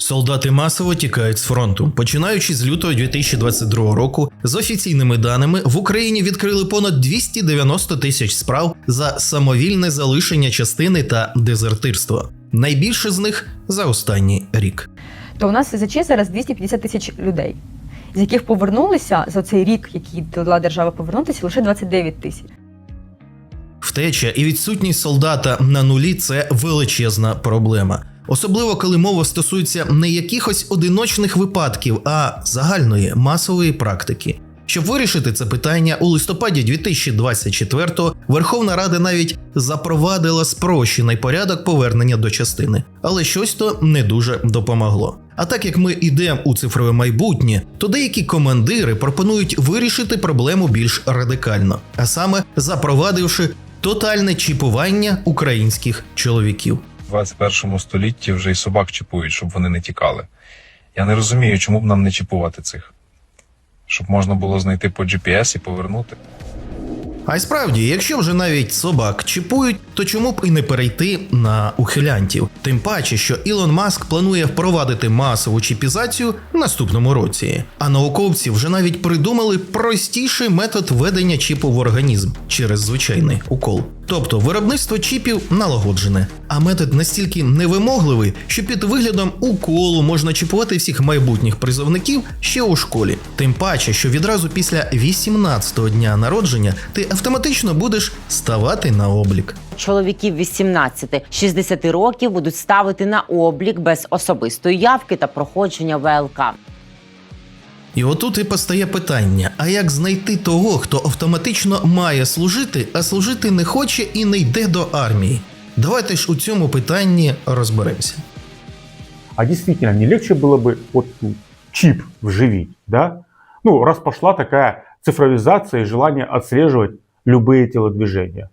Солдати масово тікають з фронту. Починаючи з лютого 2022 року, з офіційними даними в Україні відкрили понад 290 тисяч справ за самовільне залишення частини та дезертирство. Найбільше з них за останній рік. то у нас СЗЧ зараз 250 тисяч людей, з яких повернулися за цей рік, який дала держава повернутися, лише 29 тисяч. Втеча і відсутність солдата на нулі це величезна проблема. Особливо коли мова стосується не якихось одиночних випадків, а загальної масової практики. Щоб вирішити це питання, у листопаді 2024-го Верховна Рада навіть запровадила спрощений порядок повернення до частини, але щось то не дуже допомогло. А так як ми йдемо у цифрове майбутнє, то деякі командири пропонують вирішити проблему більш радикально, а саме запровадивши тотальне чіпування українських чоловіків. В 21 столітті вже й собак чіпують, щоб вони не тікали. Я не розумію, чому б нам не чіпувати цих. Щоб можна було знайти по GPS і повернути. А й справді, якщо вже навіть собак чіпують, то чому б і не перейти на ухилянтів? Тим паче, що Ілон Маск планує впровадити масову чіпізацію в наступному році. А науковці вже навіть придумали простіший метод введення чіпу в організм через звичайний укол. Тобто виробництво чіпів налагоджене, а метод настільки невимогливий, що під виглядом уколу можна чіпувати всіх майбутніх призовників ще у школі. Тим паче, що відразу після 18-го дня народження ти автоматично будеш ставати на облік. Чоловіків 18-60 років будуть ставити на облік без особистої явки та проходження ВЛК. І отут і постає питання: а як знайти того, хто автоматично має служити, а служити не хоче і не йде до армії? Давайте ж у цьому питанні розберемося. А действительно, не легче было бы вот ну, чип вживить, да? Ну, раз пошла такая цифровизация и желание отслеживать любые телодвижения.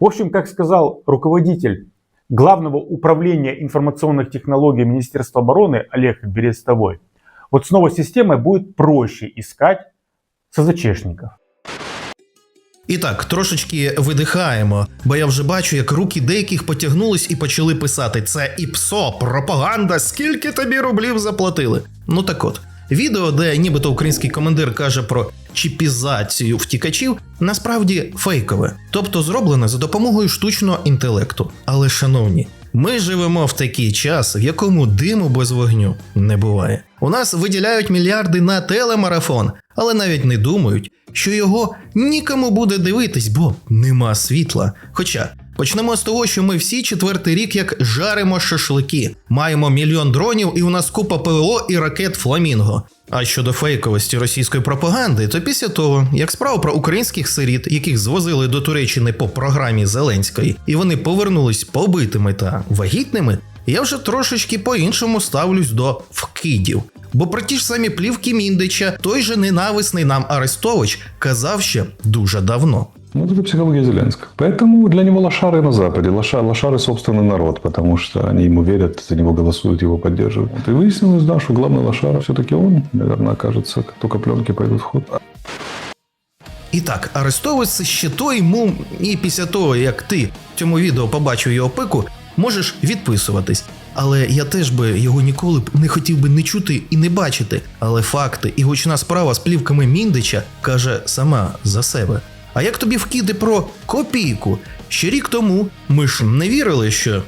В общем, как сказал руководитель Главного управления информационных технологий Министерства обороны Олег Берестовой, вот с новой системой будет проще искать СЗЧшников. І так, трошечки видихаємо, бо я вже бачу, як руки деяких потягнулись і почали писати: це і ПСО, пропаганда, скільки тобі рублів заплатили. Ну так от, відео, де нібито український командир каже про чіпізацію втікачів, насправді фейкове, тобто зроблене за допомогою штучного інтелекту. Але, шановні, ми живемо в такий час, в якому диму без вогню не буває. У нас виділяють мільярди на телемарафон, але навіть не думають, що його нікому буде дивитись, бо нема світла. Хоча почнемо з того, що ми всі четвертий рік як жаримо шашлики, маємо мільйон дронів, і у нас купа ПВО і ракет Фламінго. А щодо фейковості російської пропаганди, то після того, як справа про українських сиріт, яких звозили до Туреччини по програмі Зеленської, і вони повернулись побитими та вагітними, я вже трошечки по-іншому ставлюсь до вкидів. Бо про ті ж самі плівки Міндича той же ненависний нам Арестович казав ще дуже давно. Ну, это психология Зеленского. Поэтому для него лошары на Западе. Лоша, лошары собственный народ, потому что они ему верят, за него голосуют, его поддерживают. И выяснилось, да, что главный лошара все-таки он, наверное, окажется, как только пленки пойдут в ход. І так, Арестович це ще той мум, і після того, як ти в цьому відео побачив його пику, можеш відписуватись. Але я теж би його ніколи б не хотів би не чути і не бачити. Але факти і гучна справа з плівками Міндича каже сама за себе. А як тобі вкиди про копійку? Ще рік тому ми ж не вірили, що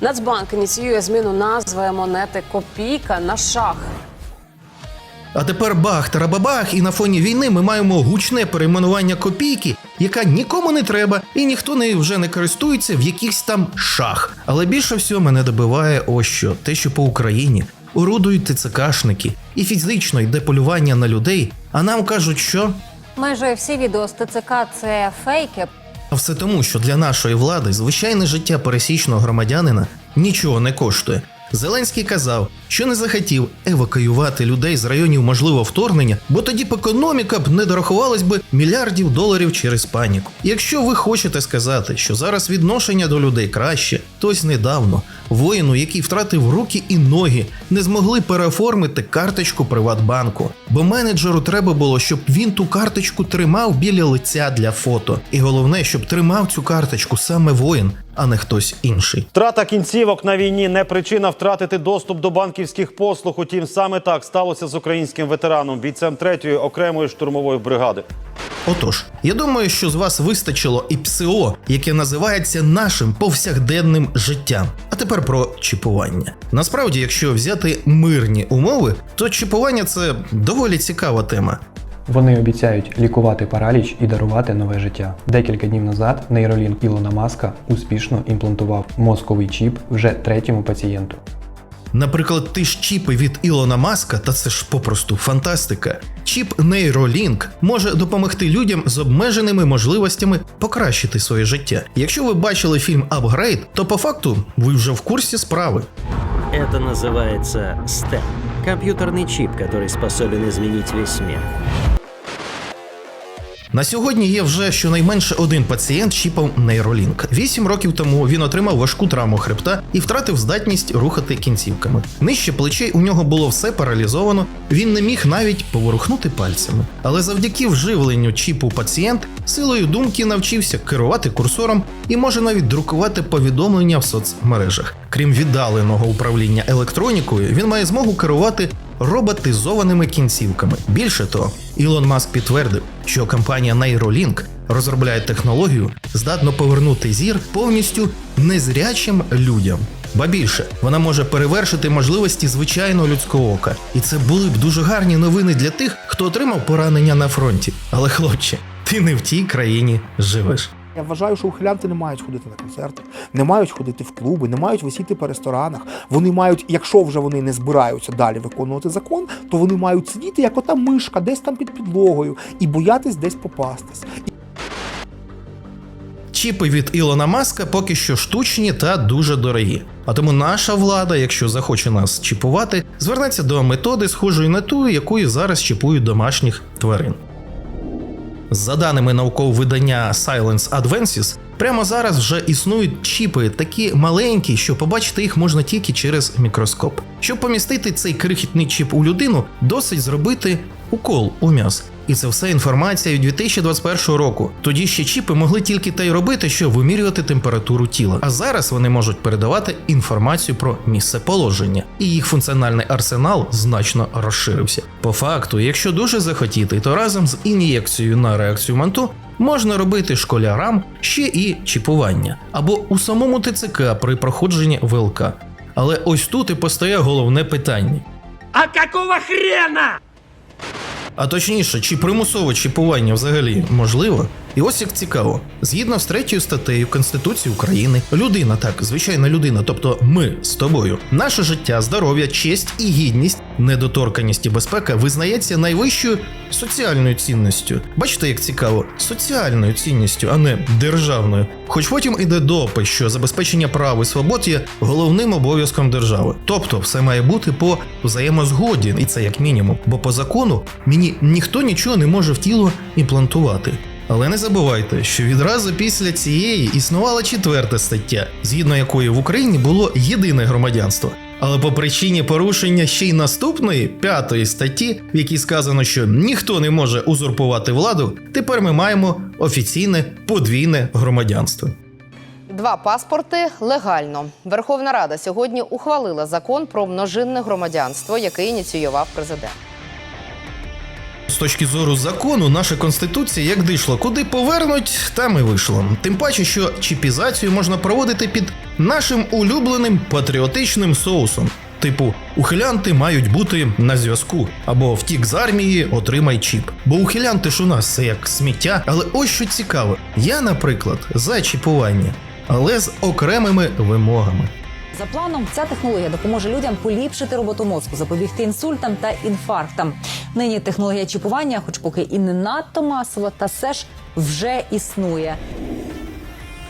Нацбанк ініціює зміну назви монети Копійка на шах. А тепер бах тарабабах, і на фоні війни ми маємо гучне перейменування копійки, яка нікому не треба, і ніхто нею вже не користується в якихось там шах. Але більше всього мене добиває ось що те, що по Україні орудують ТЦКшники, і фізично йде полювання на людей. А нам кажуть, що Майже всі відео з ТЦК це фейки. а все тому, що для нашої влади звичайне життя пересічного громадянина нічого не коштує. Зеленський казав, що не захотів евакуювати людей з районів можливого вторгнення, бо тоді б економіка б не дорахувалась би мільярдів доларів через паніку. Якщо ви хочете сказати, що зараз відношення до людей краще, то ось недавно воїну, який втратив руки і ноги, не змогли переоформити карточку Приватбанку, бо менеджеру треба було, щоб він ту карточку тримав біля лиця для фото. І головне, щоб тримав цю карточку саме воїн, а не хтось інший. Втрата кінцівок на війні не причина втратити доступ до банківських послуг. Утім, саме так сталося з українським ветераном, бійцем 3-ї окремої штурмової бригади. Отож, я думаю, що з вас вистачило і ПСО, яке називається нашим повсякденним життям. А тепер про чіпування. Насправді, якщо взяти мирні умови, то чіпування це доволі цікава тема. Вони обіцяють лікувати параліч і дарувати нове життя. Декілька днів назад нейролінк Ілона Маска успішно імплантував мозковий чіп вже третьому пацієнту. Наприклад, ті ж чіпи від Ілона Маска, та це ж попросту фантастика. Чіп Neuralink може допомогти людям з обмеженими можливостями покращити своє життя. Якщо ви бачили фільм Апгрейд, то по факту ви вже в курсі справи. Это называется STEM. Компьютерный чип, который способен изменить весь мир. На сьогодні є вже щонайменше один пацієнт чіпом Neuralink. Вісім років тому він отримав важку травму хребта і втратив здатність рухати кінцівками. Нижче плечей у нього було все паралізовано, він не міг навіть поворухнути пальцями. Але завдяки вживленню чіпу пацієнт силою думки навчився керувати курсором і може навіть друкувати повідомлення в соцмережах. Крім віддаленого управління електронікою, він має змогу керувати роботизованими кінцівками. Більше того, Ілон Маск підтвердив, що компанія Neuralink розробляє технологію, здатну повернути зір повністю незрячим людям. Ба більше, вона може перевершити можливості звичайного людського ока. І це були б дуже гарні новини для тих, хто отримав поранення на фронті. Але хлопче, ти не в тій країні живеш. Я вважаю, що ухилянти не мають ходити на концерти, не мають ходити в клуби, не мають висіти по ресторанах. Вони мають, якщо вже вони не збираються далі виконувати закон, то вони мають сидіти як ота мишка, десь там під підлогою, і боятись десь попастись. Чіпи від Ілона Маска поки що штучні та дуже дорогі. А тому наша влада, якщо захоче нас чіпувати, звернеться до методи, схожої на ту, якою зараз чіпують домашніх тварин. За даними наукового видання Silence Advances, прямо зараз вже існують чіпи такі маленькі, що побачити їх можна тільки через мікроскоп. Щоб помістити цей крихітний чіп у людину, досить зробити укол у м'яз. І це все інформація від 2021 року. Тоді ще чіпи могли тільки те й робити, що вимірювати температуру тіла. А зараз вони можуть передавати інформацію про місце положення, і їх функціональний арсенал значно розширився. По факту, якщо дуже захотіти, то разом з ін'єкцією на реакцію манту можна робити школярам ще і чіпування або у самому ТЦК при проходженні ВЛК. Але ось тут і постає головне питання. А какого хрена? А точніше, чи примусове чіпування взагалі можливо? І ось як цікаво, згідно з третьою статтею Конституції України, людина, так, звичайна людина, тобто ми з тобою, наше життя, здоров'я, честь і гідність, недоторканість і безпека визнається найвищою соціальною цінністю. Бачите, як цікаво, соціальною цінністю, а не державною. Хоч потім іде допис, що забезпечення прав і свобод є головним обов'язком держави. Тобто, все має бути по взаємозгоді, і це як мінімум. Бо по закону мені ніхто нічого не може в тіло імплантувати. Але не забувайте, що відразу після цієї існувала четверта стаття, згідно якої в Україні було єдине громадянство. Але по причині порушення ще й наступної п'ятої статті, в якій сказано, що ніхто не може узурпувати владу, тепер ми маємо офіційне подвійне громадянство. Два паспорти легально. Верховна Рада сьогодні ухвалила закон про множинне громадянство, який ініціював президент. Точки зору закону, наша конституція як дійшло, куди повернуть, там і вийшло. Тим паче, що чіпізацію можна проводити під нашим улюбленим патріотичним соусом. Типу, ухилянти мають бути на зв'язку, або втік з армії, отримай чіп. Бо ухилянти ж у нас це як сміття. Але ось що цікаво, я, наприклад, за чіпування, але з окремими вимогами. За планом, ця технологія допоможе людям поліпшити роботу мозку, запобігти інсультам та інфарктам. Нині технологія чіпування, хоч поки і не надто масова, та все ж вже існує.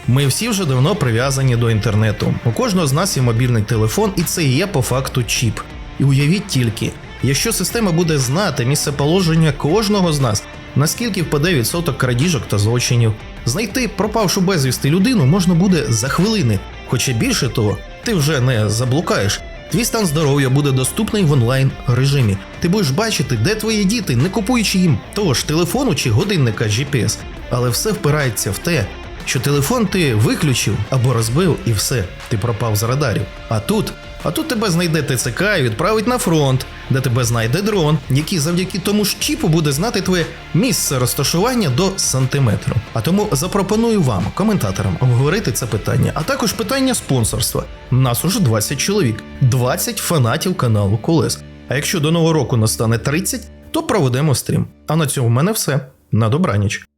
Ми всі вже давно прив'язані до інтернету. У кожного з нас є мобільний телефон, і це є по факту чіп. І уявіть тільки, якщо система буде знати місцеположення кожного з нас, наскільки впаде відсоток крадіжок та злочинів, знайти пропавшу безвісти людину можна буде за хвилини. Хоча більше того, ти вже не заблукаєш. Твій стан здоров'я буде доступний в онлайн режимі. Ти будеш бачити, де твої діти, не купуючи їм того ж телефону чи годинника GPS. Але все впирається в те, що телефон ти виключив або розбив, і все, ти пропав з радарів. А тут, а тут тебе знайде ТЦК і відправить на фронт, де тебе знайде дрон, який завдяки тому ж чіпу буде знати твоє місце розташування до сантиметру. А тому запропоную вам, коментаторам, обговорити це питання, а також питання спонсорства. Нас уже 20 чоловік, 20 фанатів каналу Колес. А якщо до нового року настане 30, то проведемо стрім. А на цьому в мене все. На добраніч.